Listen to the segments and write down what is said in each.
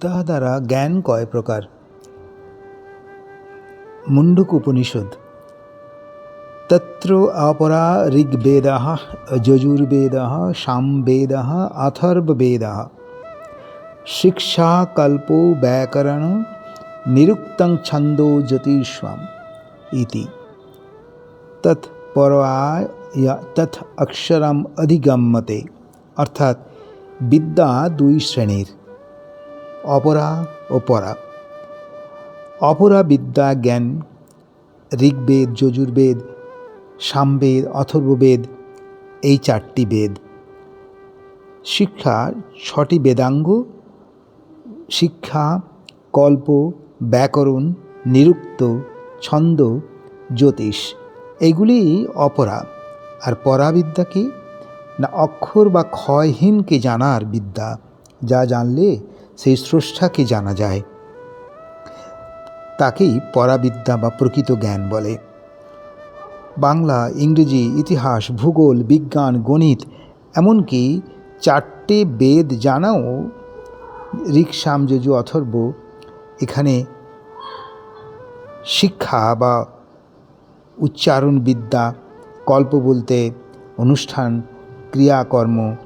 তাহা দ্বারা জ্ঞান কয় প্রকার? মুন্ডক উপনিষদ। তত্র অপরা ঋগ্বেদ যজুর্বেদ সামবেদ অথর্ববেদ শিক্ষা কল্পো ব্যাকরণ নিরুক্তং ছন্দো জ্যোতিষ্বাম ইতি। তৎ পরায় তথ অক্ষরম অধিগম্যতে। অর্থাৎ বিদ্যা দুই শ্রেণির। অপরা ও পরা। অপরা বিদ্যা জ্ঞান, ঋগ্বেদ, যজুর্বেদ, সামবেদ, অথর্ববেদ, এই চারটি বেদ। শিক্ষা ছটি বেদাঙ্গ, শিক্ষা, কল্প, ব্যাকরণ, নিরুক্ত, ছন্দ, জ্যোতিষ। এগুলি অপরা। আর পরাবিদ্যা কি না অক্ষর বা ক্ষয়হীনকে জানার বিদ্যা, যা জানলে সেই স্রষ্টাকে জানা যায়? তাকেই পরাবিদ্যা বা প্রকৃত জ্ঞান বলে। বাংলা, ইংরেজি, ইতিহাস, ভূগোল, বিজ্ঞান, গণিত, এমনকি চারটে বেদ জানাও ঋক্সাম যজু অথর্ব এখানে শিক্ষা বা উচ্চারণ বিদ্যা কল্প বলতে অনুষ্ঠান, ক্রিয়াকর্ম,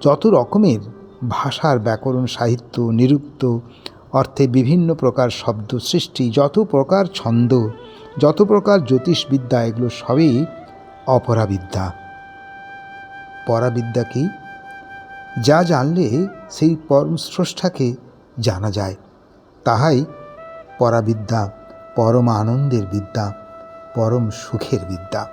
যত রকমের ভাষার ব্যাকরণ, সাহিত্য, নিরুক্ত অর্থে বিভিন্ন প্রকার শব্দ সৃষ্টি, যত প্রকার ছন্দ, যত প্রকার জ্যোতিষবিদ্যা, এগুলো সবই অপরাবিদ্যা। পরাবিদ্যা কি? যা জানলে সেই পরম স্রষ্টাকে জানা যায়। তাহাই পরাবিদ্যা, পরম আনন্দের বিদ্যা, পরম সুখের বিদ্যা।